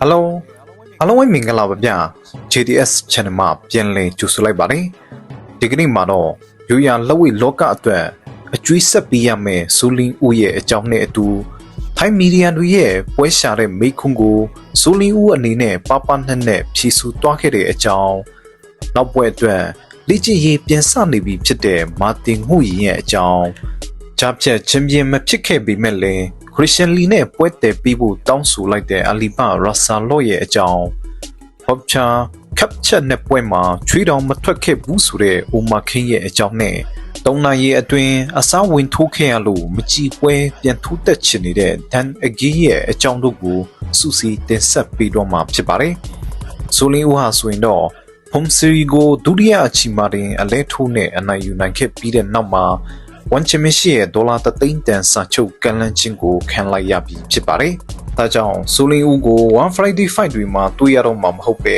အားလုံးအားလုံးဝိုင်းမင်္ဂလာပါဗျာ JDS channel မှာပြန်လည်ကြိုဆိုလိုက်ပါတယ်ဒီကနေ့မှာတော့ယူရလက်ဝိလောကအတွက်အကျွေးဆက်ပေးရမယ်စူလင်းဦးရဲ့အကြောင်းနဲ့အတူထိုင်းမီဒီယာတွေရဲ့ပွဲရှာတဲ့မိခွန်းကိုစူလင်းဦးအနေနဲ့ပပနှက်နဲ့ဖြည့်ဆူသွားခဲ့တဲ့အကြောင်းနောက်ပွဲအတွက်လေ့ကျင့်ရေးပြန်စနေပြီဖြစ်တဲ့မာတင်ငှူရီရဲ့အကြောင်း ကြားဖြတ်ချန်ပီယံမဖြစ်ခဲ့ပေမဲ့လည်းခရစ်စတန်လီနဲ့ပွဲတည်ပြီးဖို့တောင်းဆိုလိုက်တဲ့အလီဘရာဆာလော့ရဲ့အကြောင်းဟော့ချာကပ်ချက်နဲ့ပွဲမှာချွေးတော်မထွက်ခဲ့ဘူးဆိုတဲ့အိုမာခင်းရဲ့အကြောင်းနဲ့တုံးနိုင်ရဲ့အတွင်အစားဝင်ထိုးခဲ့ရလို့မကြည်ပွဲပြန်ထိုးတက်ချင်နေတဲ့ဒန်အဂီးရဲ့အကြောင်းတို့ကိုစူစီတင်ဆက်ပေးတော့မှာဖြစ်ပါတယ်။ဆိုလင်းဦးဟာဆိုရင်တော့ဖုန်စီရီကိုဒုတိယအချီမာတင်အလဲထိုးနဲ့အနိုင်ယူနိုင်ခဲ့ပြီးတဲ့နောက်မှာ ဝန်ချမရှိရဲ့ဒေါ်လာ3သိန်းတန်စာချုပ်ကန်လန်းချင်းကိုခံလိုက်ရပြီဖြစ်ပါတယ်။ဒါကြောင့်ဆိုလင်းဦးကို1 Friday fight တွေမှာတွေ့ရတော့မှာမဟုတ်ပဲ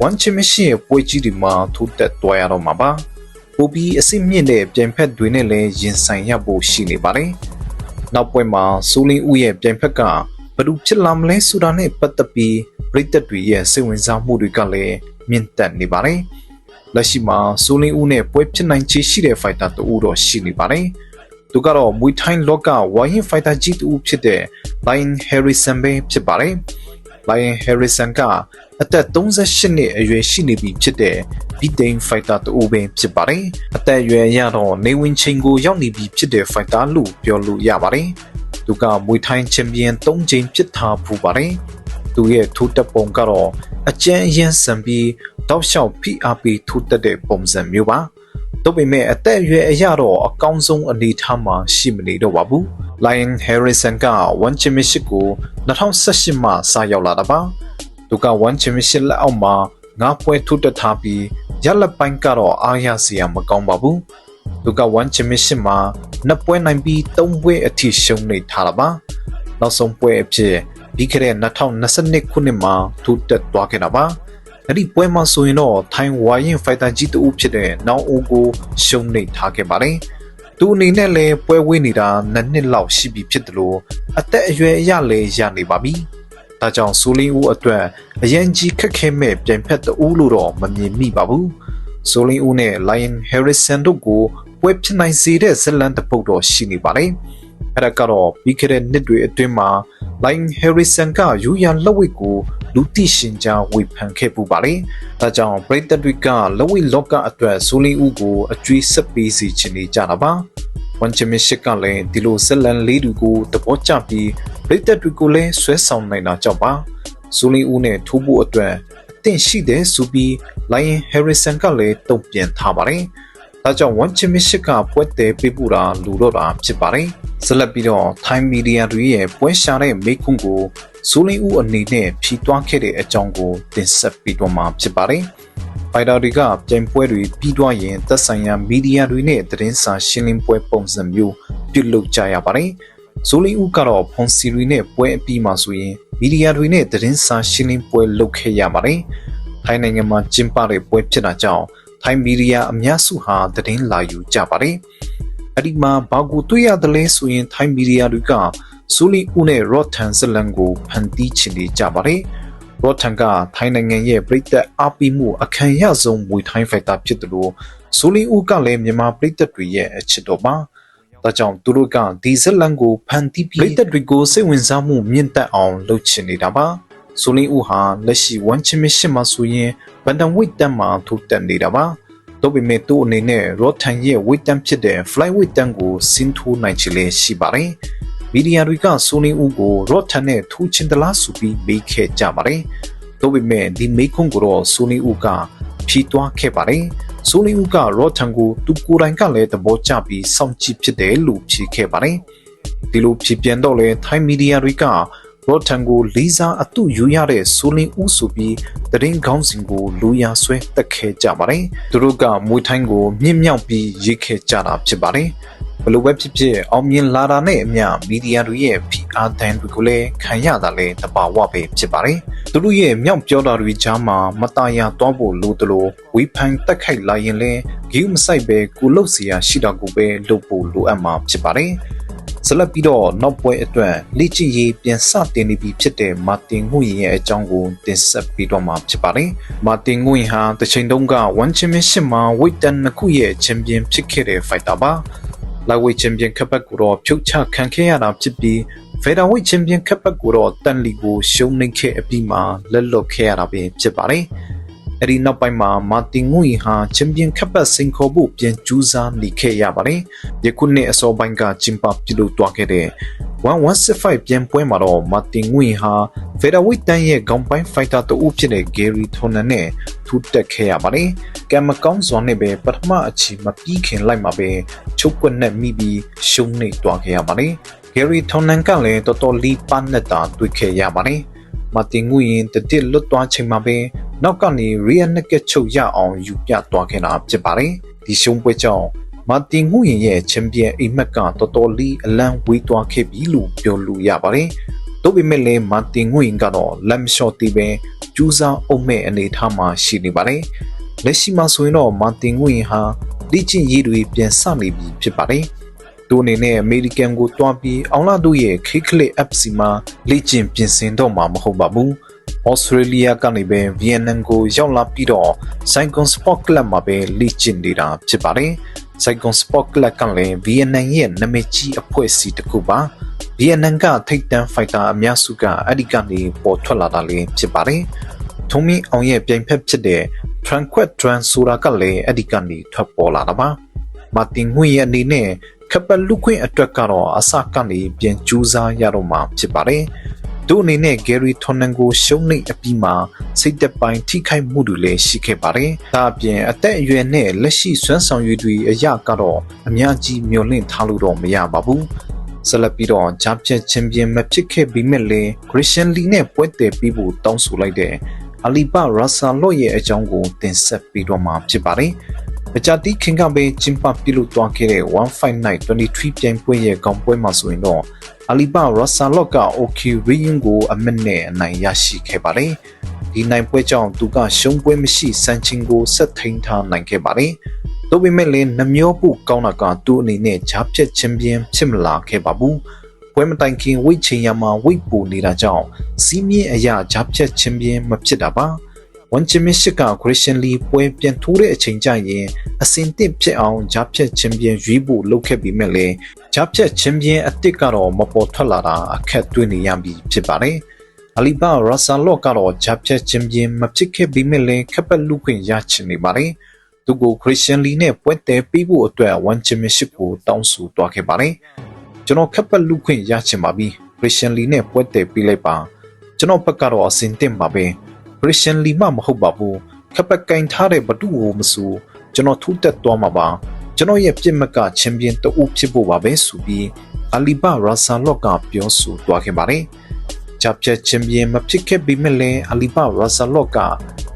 ဝန်ချမရှိရဲ့ပွဲကြီးတွေမှာထိုးတက်သွားရတော့မှာပါ။ပိုပြီးအစ်စ်မြင့်တဲ့ပြန်ဖက်တွေနဲ့လည်းရင်ဆိုင်ရဖို့ရှိနေပါတယ်။နောက်ပွဲမှာဆိုလင်းဦးရဲ့ပြန်ဖက်ကဘယ်သူဖြစ်လာမလဲဆိုတာနဲ့ပတ်သက်ပြီးပြည်သက်တွေရဲ့စိတ်ဝင်စားမှုတွေကလည်းမြင့်တက်နေပါတယ်။ လက်ရှိမှာဆိုလင်းဦးနဲ့ပွဲဖြစ်နိုင်ခြေရှိတဲ့ fighter တူတော့ရှိနေပါတယ်။သူကတော့မွေထိုင်းလောကဝိုင်းရင် fighter ကြီးတူဖြစ်တဲ့ Lion Harrison ပဲဖြစ်ပါတယ်။ Lion Harrison ကအသက်38နှစ်အရွယ်ရှိနေပြီဖြစ်တဲ့ Beating Fighter တူပဲဖြစ်ပါတယ်။အသက်အရွယ်ရတော့နေဝင်ချိန်ကိုရောက်နေပြီဖြစ်တဲ့ fighter လို့ပြောလို့ရပါတယ်။သူကမွေထိုင်းချန်ပီယံ3ချိန်ဖြစ်ထားဖူးပါတယ်။သူရဲ့ထိုးတက်ပုံကတော့ အကျန်းအရန်ဆန်ပြီးတောက်လျှောက် PRP ထိုးတက်တဲ့ပုံစံမျိုးပါ။တို့ပေမဲ့အသက်အရွယ်အရတော့အကောင်းဆုံးအနေအထားမှာရှိမနေတော့ပါဘူး။ Lion Harrison က1 Championship ကို2018မှာစရောက်လာတာပါ။သူက1 Championship လက်အောက်မှာငါးပွဲထိုးတက်ထားပြီးရလက်ပိုင်းကတော့အားရစရာမကောင်းပါဘူး။သူက1 Championship မှာနှစ်ပွဲနိုင်ပြီး3ပွဲအထိရှုံးနေထားတာပါ။နောက်ဆုံးပွဲအဖြစ် ပြီးခဲ့တဲ့2022ခုနှစ်မှာထိုးတက်သွားခဲ့တာပါ။အဲ့ဒီပွဲမှာဆိုရင်တော့ထိုင်းဝါရင်ဖိုက်တာကြီးတူဖြစ်တဲ့နောင်အိုကိုရှုံးနေထားခဲ့ပါတယ်။သူအနေနဲ့လည်းပွဲဝေးနေတာနှစ်နှစ်လောက်ရှိပြီဖြစ်တယ်လို့အသက်အရွယ်အရလည်းရနေပါပြီ။ဒါကြောင့်ဆိုလင်းဦးအတွက်အရန်ကြီးခက်ခဲမဲ့ပြန်ဖက်တူလို့တော့မမြင်မိပါဘူး။ဆိုလင်းဦးနဲ့ Lion Harrison တို့ကိုပွဲဖြစ်နိုင်စေတဲ့ဇက်လန်တစ်ပုတ်တော့ရှိနေပါတယ်။ အဲ့ဒါကတော့ပြီးခဲ့တဲ့နှစ်တွေအတွင်းမှာ Lion Harrison ကယူရန်လက်ဝိတ်ကိုလူသိရှင်ကြားဝေဖန်ခဲ့ပူပါလေ။ဒါကြောင့်ပရိသတ်တွေကလက်ဝိတ်လောကအတွက်ဆိုလင်းဦးကိုအကျွေးဆက်ပေးစီချင်နေကြတာပါ။ဝန်ချမစ်ရှစ်ကလည်းဒီလိုဇက်လန်လေးတွေကိုသဘောကျပြီးပရိသတ်တွေကိုလည်းဆွဲဆောင်နိုင်တာကြောင့်ပါ။ဆိုလင်းဦးနဲ့ထိုးဖို့အတွက်အသင့်ရှိတဲ့ဆိုပြီး Lion Harrison ကလည်းတုံ့ပြန်ထားပါတယ်။ ဒါကြောင့်1 Championship ကပွဲတယ်ပေးပူတာလူတော့တာဖြစ်ပါတယ်။ဆက်လက်ပြီးတော့ Thai Media တွေရဲ့ပွဲရှာတဲ့မိခွန်းကိုဇိုးလင်းဦးအနေနဲ့ဖြီးတွားခဲ့တဲ့အကြောင်းကိုတင်ဆက်ပေးတော့မှာဖြစ်ပါတယ်။ဖိုင်တာတွေကပြိုင်ပွဲတွေပြီးသွားရင်သက်ဆိုင်ရာမီဒီယာတွေနဲ့သတင်းစာရှင်းလင်းပွဲပုံစံမျိုးပြုလုပ်ကြရပါတယ်။ဇိုးလင်းဦးကတော့ဖွန်စီရီနဲ့ပွဲအပြီးမှာဆိုရင်မီဒီယာတွေနဲ့သတင်းစာရှင်းလင်းပွဲလုပ်ခဲ့ရပါတယ်။ထိုင်းနိုင်ငံမှာကျင်းပတဲ့ပွဲဖြစ်တာကြောင့် ထိုင်းမီဒီယာအများစုဟာသတင်းလာယူကြပါတယ်။အဲ့ဒီမှာဘာကိုတွေ့ရတယ်လဲဆိုရင်ထိုင်းမီဒီယာတွေကဆူလီဦးနဲ့ရော့ထန်ဇလန်ကိုဖန်တီးချင်နေကြပါတယ်။ရော့ထန်ကထိုင်းနိုင်ငံရဲ့ပြည်သက်အားပေးမှုအခံရဆုံးမွေထိုင်းဖိုက်တာဖြစ်တယ်လို့ဆူလီဦးကလည်းမြန်မာပြည်သက်တွေရဲ့အချစ်တော်ပါ။ဒါကြောင့်သူတို့ကဒီဇလန်ကိုဖန်တီးပြီးပြည်သက်တွေကိုစိတ်ဝင်စားမှုမြင့်တက်အောင်လုပ်ချင်နေတာပါ။ ဆူလီဦးဟာလက်ရှိ1ချင်မရှင်မှာဆိုရင်ဗန်တန်ဝိတ်တက်မှာထိုးတက်နေတာပါ။တော့ပေမဲ့သူ့အနေနဲ့ရော့ထန်ရဲ့ဝိတ်တန်ဖြစ်တဲ့ flyweight တန်ကိုစင်းထိုးနိုင်ချလေရှိပါတယ်။မီဒီယာတွေကဆိုလင်းဦးကိုရော့ထန်နဲ့ထူးချင်တလားဆိုပြီးမေးခဲ့ကြပါတယ်။တော့ပေမဲ့ဒီမေးခွန်းကိုတော့ဆိုလင်းဦးကဖြီးတွားခဲ့ပါတယ်။ဆိုလင်းဦးကရော့ထန်ကိုသူကိုယ်တိုင်ကလည်းသဘောကျပြီးစောင့်ကြည့်ဖြစ်တယ်လို့ဖြေခဲ့ပါတယ်။ဒီလိုဖြေပြန်တော့လေထိုင်းမီဒီယာတွေက ရော့ထန်ကိုလေးစားအတုယူရတဲ့ဆိုလင်းဦးဆိုပြီးတရင်ခေါင်းစဉ်ကိုလူရဆွဲတက်ခဲကြပါတယ်။သူတို့ကမွေထိုင်းကိုမြင့်မြောက်ပြီးရေးခဲ့ကြတာဖြစ်ပါတယ်။ဘလို့ပဲဖြစ်ဖြစ်အောင်မြင်လာတာနဲ့အမျှမီဒီယာတွေရဲ့ PR တန်တွေကိုလည်းခံရတာလည်းတဘာဝပဲဖြစ်ပါတယ်။သူတို့ရဲ့မြောက်ပြောတာတွေကြားမှာမตายာသွားဖို့လိုတယ်လို့ဝေဖန်တက်ခိုက်လာရင်လည်းဂိူးမဆိုင်ပဲကိုလုတ်စီယာရှိတာကိုပဲလုပ်ဖို့လိုအပ်မှာဖြစ်ပါတယ်။ ဆက်လက်ပြီးတော့နောက်ပွဲအတွက်လေ့ကျင့်ရေးပြန်စတင်နေပြီဖြစ်တဲ့မာတင်ငွေရဲ့အကြောင်းကိုတင်ဆက်ပေးတော့မှာဖြစ်ပါတယ်။မာတင်ငွေဟာတစ်ချိန်တုန်းက1 Championship မှာ weight တန်နှစ်ခုရဲ့ champion ဖြစ်ခဲ့တဲ့ fighter ပါ။ lightweight champion ခပ်ပတ်ကိုတော့ဖြုတ်ချခံခဲ့ရတာဖြစ်ပြီး featherweight champion ခပ်ပတ်ကိုတော့တန်လီကိုရှုံးနိမ့်ခဲ့အပြီးမှာလက်လွတ်ခဲ့ရတာပဲဖြစ်ပါတယ်။ အဲ့ဒီနောက်ပိုင်းမှာမာတင်ငွေဟာချန်ပီယံခပ်ပတ်စင်ခေါ်ဖို့ပြန်ကြိုးစားနေခဲ့ရပါတယ်။ယခုနှစ်အစောပိုင်းကဂျင်ပါပြုလုပ်သွားခဲ့တဲ့1165ပြန်ပွဲမှာတော့မာတင်ငွေဟာဖက်ဒဝိတ်တန်ရဲ့ခေါင်းပိုင်းဖိုက်တာတူဖြစ်တဲ့ဂယ်ရီထိုနန်နဲ့ထူးတက်ခဲ့ရပါတယ်။ကံမကောင်းစွာနဲ့ပဲပထမအချီမပြီးခင်လိုက်မှာပဲချုပ်ကွက်နဲ့မိပြီးရှုံးနေသွားခဲ့ရပါတယ်။ဂယ်ရီထိုနန်ကလည်းတော်တော်လေးပန်းနဲ့တာတွေ့ခဲ့ရပါတယ်။မာတင်ငွေရင်တတိလွတ်သွားချိန်မှာပဲ နောက်ကနေ real naked ချုပ်ရအောင်ယူပြသွားခဲ့တာဖြစ်ပါတယ်။ဒီရှုံးပွဲကြောင့်မာတင်ငူရင်ရဲ့ချန်ပီယံအိမ်မက်ကတော်တော်လေးအလံဝေးသွားခဲ့ပြီလို့ပြောလို့ရပါတယ်။တို့ပေမဲ့လည်းမာတင်ငူရင်ကတော့လက်မလျှော့သေးပဲကျူးစာအုပ်မဲ့အနေထားမှာရှိနေပါတယ်။လက်ရှိမှာဆိုရင်တော့မာတင်ငူရင်ဟာလိကျင့်ရေးတွေပြန်စနေပြီဖြစ်ပါတယ်။သူအနေနဲ့အမေရိကန်ကိုတွားပြီးအောင်လာတို့ရဲ့ခိကလစ် FC မှာလေ့ကျင့်ပြင်ဆင်တော့မှာမဟုတ်ပါဘူး။ ဩစတြေးလျကနေပဲဗီယက်နမ်ကိုရောက်လာပြီးတော့ Saigon Sport Club မှာပဲလေ့ကျင့်နေတာဖြစ်ပါတယ်။ Saigon Sport Club ကလည်းဗီယက်နမ်ရဲ့နာမည်ကြီးအဖွဲ့အစည်းတစ်ခုပါ။ဗီယက်နမ်ကထိပ်တန်းဖိုက်တာအများစုကအဲ့ဒီကနေပေါ်ထွက်လာတာလည်းဖြစ်ပါတယ်။ထုံးမင်းအောင်ရဲ့ပြိုင်ဖက်ဖြစ်တဲ့ Tranquet Tran ဆိုတာကလည်းအဲ့ဒီကနေထွက်ပေါ်လာတာပါ။မာတင်ငွေရဲ့အနေနဲ့ခပ်ပလူခွင့်အတွက်ကတော့အစကနေပြန်ကြိုးစားရတော့မှာဖြစ်ပါတယ်။ သူအနေနဲ့ Gary Tonnen ကိုရှုံးနိမ့်အပြီးမှာစိတ်သက်ပိုင်းထိခိုက်မှုတွေလည်းရှိခဲ့ပါတယ်။ဒါအပြင်အသက်အရွယ်နဲ့လက်ရှိစွမ်းဆောင်ရည်တွေအရကတော့အများကြီးမျှော်လင့်ထားလို့တော့မရပါဘူး။ဆက်လက်ပြီးတော့ဂျာဖြတ်ချန်ပီယံမဖြစ်ခဲ့ပြီးမဲ့လည်း Christian Lee နဲ့ပွဲတည်ပြီးဖို့တောင်းဆိုလိုက်တဲ့အလီဘရာဆာလော့ရဲ့အကြောင်းကိုတင်ဆက်ပြီးတော့မှာဖြစ်ပါတယ်။ အကြတိခင်ကပဲကျင်းပပြုလုပ်သွားခဲ့တဲ့1 Fight Night 23ပြိုင်ပွဲရဲ့ကောင်ပွဲမှာဆိုရင်တော့အလီဘာရော့ဆာလော့ကအိုကီရီယန်ကိုအမနဲ့အနိုင်ရရှိခဲ့ပါတယ်။ဒီနိုင်ပွဲကြောင့်သူကရှုံးပွဲမရှိစန်ချင်းကိုဆက်ထိန်ထားနိုင်ခဲ့ပါတယ်။သို့ပေမဲ့လည်းနှမျောဖို့ကောင်းတာကသူ့အနေနဲ့ဂျားဖြတ်ချန်ပီယံဖြစ်မလာခဲ့ပါဘူး။ပွဲမတိုင်ခင်ဝိတ်ချင်ရမှာဝိတ်ပူနေတာကြောင့်စီးမြင့်အရာဂျားဖြတ်ချန်ပီယံမဖြစ်တာပါ။ ဝန်ချင်မစ်ကခရစ်စတန်လီပွဲပြန်ထိုးတဲ့အချိန်ကျရင်အစင်တစ်ဖြစ်အောင်ဂျားဖြတ်ချန်ပီယံရွေးဖို့လုပ်ခဲ့ပြီးမဲ့လည်းဂျာဖြတ်ချင်းပြင်းအစ်စ်ကတော့မပေါ်ထွက်လာတာအခက်တွေ့နေရပြီဖြစ်ပါတယ်။အလီဘာရာဆာလော့ကတော့ဂျာဖြတ်ချင်းပြင်းမဖြစ်ခဲ့ပြီးမြလည်းခပ်ပတ်လူခွင့်ရချင်နေပါတယ်။သူကိုခရစ်စတန်လီနဲ့ပွဲတဲပေးဖို့အတွက်ဝန်ချင်မရှိကိုတောင်းဆိုသွားခဲ့ပါတယ်။ကျွန်တော်ခပ်ပတ်လူခွင့်ရချင်ပါပြီ။ခရစ်စတန်လီနဲ့ပွဲတဲပေးလိုက်ပါ။ကျွန်တော်ဘက်ကတော့အစင်တင်ပါပဲ။ ခရစ်စတန်လီမှမဟုတ်ပါဘူး။ခပ်ပတ်ကင်ထားတဲ့ဘဒုကိုမဆူကျွန်တော်ထူးတက်သွားမှာပါ။ကျွန်တော်ရဲ့ပြစ်မှတ်ကချန်ပီယံတအုပ်ဖြစ်ဖို့ပါပဲဆိုပြီးအလီဘာရာဆာလော့ကပြောဆိုသွားခဲ့ပါတယ်။ ဂျာပြတ်ချန်ပီယံမဖြစ်ခဲ့ပေမဲ့လည်းအလီဘာရာဆာလော့က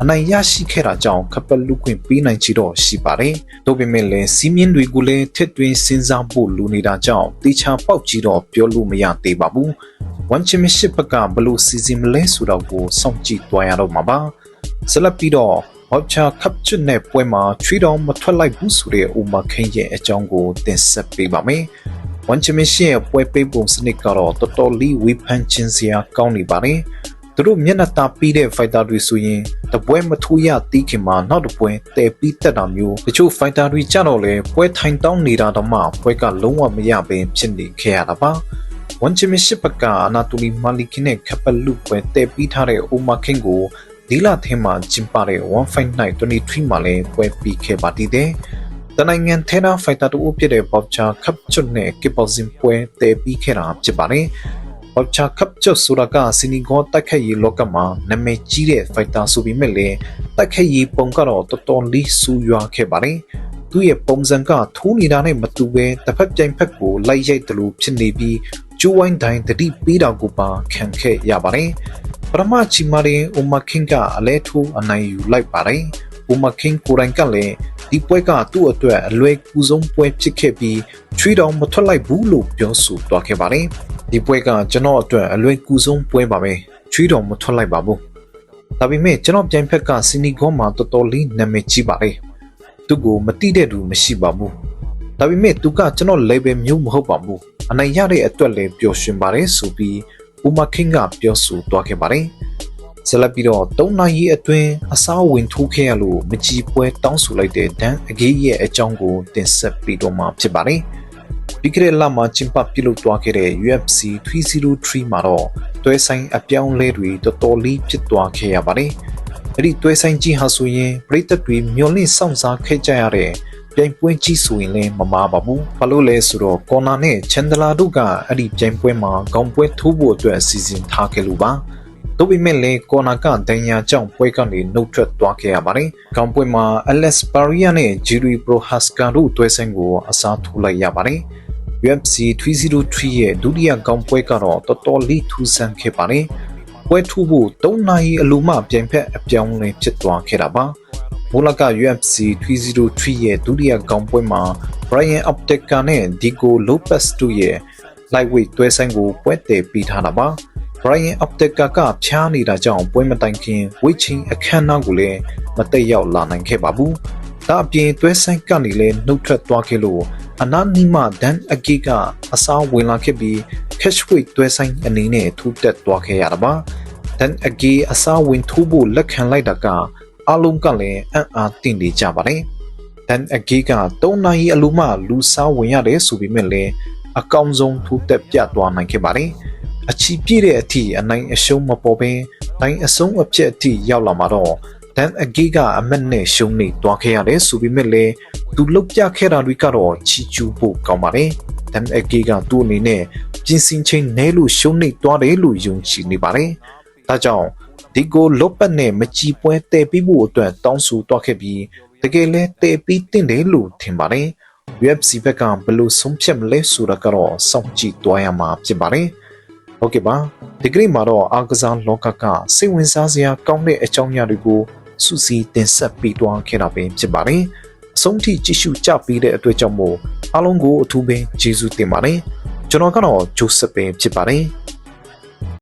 အနိုင်ရရှိခဲ့တာကြောင့်ကပလူခွင့်ပေးနိုင်ချီတော့ရှိပါတယ်။ဒါပေမဲ့လည်းစီးမြင့်တွေကိုလည်းထစ်တွင်စဉ်းစားဖို့လိုနေတာကြောင့်တေချာပေါက်ကြည့်တော့ပြောလို့မရသေးပါဘူး။ဝန်ချင်မရှစ်ပကဘလို့စီစဉ်မလဲဆိုတော့ကိုစောင့်ကြည့်သွားရတော့မှာပါ။ဆက်လက်ပြီးတော့ဟော့ချာကပ်ချွတ်နဲ့ပွဲမှာချွေးတော်မထွက်လိုက်ဘူးဆိုတဲ့အိုမာခင်းရဲ့အကြောင်းကိုတင်ဆက်ပေးပါမယ်။ ဝန်ချမရှင်ရဲ့ပွဲပေးပုံစနစ်ကတော့တော်တော်လေးဝေဖန်ခြင်းစရာကောင်းနေပါတယ်။သူတို့မျက်နှာတာပြီးတဲ့ fighter တွေဆိုရင်တပွဲမထူရတီးခင်မှာနောက်တစ်ပွဲတည်ပြီးတက်တာမျိုးတချို့ fighter တွေကြတော့လေပွဲထိုင်တောင်းနေတာတော့မှပွဲကလုံးဝမရဘဲဖြစ်နေခဲ့ရတာပါ။ဝန်ချမရှိပကအနာတိုလီမာလီကင်းနဲ့ကပလူပွဲတည်ပြီးထားတဲ့အိုမာခင်းကိုဒီလထဲမှာကျင်းပတဲ့1 Fight Night 23မှာလည်းပွဲပြီးခဲ့ပါသေးတယ်။ တနိုင်ငံထဲနာဖိုက်တာတို့ဖြစ်တဲ့ Bobcha Cup ကျွတ်နဲ့ Kickboxing ပွဲတည်ပြီးခဲ့တာဖြစ်ပါတယ်။ Bobcha Cup ကျွတ်ဆိုတာကစီနီဂေါတိုက်ခတ်ရေးလောကမှာနာမည်ကြီးတဲ့ဖိုက်တာဆိုပေမဲ့လည်းတိုက်ခတ်ရေးပုံကတော့တော်တော်လေးဆူရွာခဲ့ပါတယ်။သူ့ရဲ့ပုံစံကထိုးနေတာနဲ့မတူဘဲတစ်ဖက်ပြိုင်ဖက်ကိုလိုက်ရိုက်တယ်လို့ဖြစ်နေပြီးကျိုးဝိုင်းတိုင်းတတိပေးတာကိုပါခံခဲ့ရပါတယ်။ပရမချီမာရင်အိုမာခင်းကအလဲထိုးအနိုင်ယူလိုက်ပါတယ်။ အိုမာခင်းကိုရိုင်းကလည်းဒီပွဲကသူ့အတွက်အလွယ်ကူဆုံးပွဲဖြစ်ခဲ့ပြီးချွေးတော်မထွက်လိုက်ဘူးလို့ပြောဆိုသွားခဲ့ပါတယ်။ဒီပွဲကကျွန်တော်အတွက်အလွယ်ကူဆုံးပွဲပါပဲ။ချွေးတော်မထွက်လိုက်ပါဘူး။ဒါပေမဲ့ကျွန်တော်ပြိုင်ဖက်ကစီနီဂေါမှာတော်တော်လေးနာမည်ကြီးပါတယ်။သူ့ကိုမတိတဲ့သူမရှိပါဘူး။ဒါပေမဲ့သူကကျွန်တော် level မျိုးမဟုတ်ပါဘူး။အနိုင်ရတဲ့အတွက်လည်းပျော်ရွှင်ပါတယ်ဆိုပြီးဦးမခင်းကပြောဆိုသွားခဲ့ပါတယ်။ ဆက်လက်ပြီးတော့၃နိုင်ရီအတွင်းအစားဝင်ထိုးခဲ့ရလို့မကြည်ပွဲတောင်းဆိုလိုက်တဲ့ဒန်အဂေးရဲ့အကြောင်းကိုတင်ဆက်ပြီးတော့မှဖြစ်ပါတယ်။ပြီးခဲ့တဲ့လမှာကျင်းပပြုလုပ်သွားခဲ့တဲ့ UFC 303မှာတော့တွဲဆိုင်အပြောင်းလဲတွေတော်တော်လေးဖြစ်သွားခဲ့ရပါတယ်။အဲ့ဒီတွဲဆိုင်ကြီးဟာဆိုရင်ပြည်သက်တွေမျောလင့်စောင့်စားခဲ့ကြရတဲ့ပြိုင်ပွဲကြီးဆိုရင်လည်းမမာပါဘူး။ဘာလို့လဲဆိုတော့ကော်နာနဲ့ချန်ဒလာတို့ကအဲ့ဒီပြိုင်ပွဲမှာခေါင်းပွဲထိုးဖို့အတွက်အစီအစဉ်ထားခဲ့လို့ပါ။ တို့ပေမဲ့လည်းကော်နာကဒန်ယာကြောင့်ပွဲကနေနှုတ်ထွက်သွားခဲ့ရပါတယ်။ခေါင်းပွဲမှာ Alex Paria နဲ့ Jiri Prohaska တို့တွဲဆိုင်ကိုအစားထိုးလိုက်ရပါတယ်။ UFC 303ရဲ့ဒုတိယကောင်းပွဲကတော့တော်တော်လေးထူးဆန်းခဲ့ပါတယ်။ပွဲထူဖို့၃နာရီအလိုမှပြိုင်ဖက်အပြောင်းလဲဖြစ်သွားခဲ့တာပါ။မိုလက UFC 303ရဲ့ဒုတိယကောင်းပွဲမှာ Brian Opteca နဲ့ Diego Lopez တို့ရဲ့ lightweight တွဲဆိုင်ကိုပွဲတည်ပြီးထားတာပါ။ Brian Opteca ကဖြားနေတာကြောင့်ပွဲမတိုင်ခင်ဝိတ်ချင်းအခမ်းအနားကိုလည်းမတက်ရောက်လာနိုင်ခဲ့ပါဘူး။ဒါအပြင်တွဲဆိုင်ကနေလည်းနှုတ်ထွက်သွားခဲ့လို့အနာနီမဒန်အဂီကအစားဝင်လာခဲ့ပြီး cash weight တွဲဆိုင်အနေနဲ့ထူတက်သွားခဲ့ရတာပါဒန်အဂီအစားဝင်ထိုးဖို့လက်ခံလိုက်တာကအလုံးကလည်းအံ့အားတင့်နေကြပါတယ်ဒန်အဂီက၃နိုင်အလိုမှလူစားဝင်ရတယ်ဆိုပေမဲ့လည်းအကောင်ဆုံးထူတက်ပြသွားနိုင်ခဲ့ပါတယ် အချီပြည့်တဲ့အထိအနိုင်အရှုံးမပေါ်ဘဲတိုင်းအဆုံးအပြက်အထိရောက်လာမှာတော့ဒန်အဂီကအမက်နဲ့ရှုံးနေသွားခဲ့ရတယ်ဆိုပေမဲ့လည်းသူလုတ်ပြခဲ့တာတွေကတော့ချီကျူးဖို့ကောင်းပါတယ်။ဒန်အဂီကသူ့အနေနဲ့ပြင်ဆင်ချိန်နဲလို့ရှုံးနေသွားတယ်လို့ယုံကြည်နေပါတယ်။ဒါကြောင့်ဒီကိုလော့ပတ်နဲ့မကြည်ပွဲတည်ပြီးဖို့အတွက်တောင်းဆိုသွားခဲ့ပြီးတကယ်လဲတည်ပြီးတင့်တယ်လို့ထင်ပါတယ်။ UFC ဘက်ကဘယ်လိုဆုံးဖြတ်မလဲဆိုတာကတော့စောင့်ကြည့်သွားရမှာဖြစ်ပါတယ်။ ဟုတ်ကဲ့ပါဒီကနေ့မှာတော့အာကစားလောကကစိတ်ဝင်စားစရာကောင်းတဲ့အကြောင်းအရာတွေကိုစူးစီးတင်ဆက်ပေးသွားခဲ့တာပဲဖြစ်ပါတယ်အဆုံးထိကြည့်ရှုကြပေးတဲ့အတွက်ကြောင့်မို့အားလုံးကိုအထူးပဲကျေးဇူးတင်ပါတယ်ကျွန်တော်ကတော့ဂျိုးဆက်ပဲဖြစ်ပါတယ်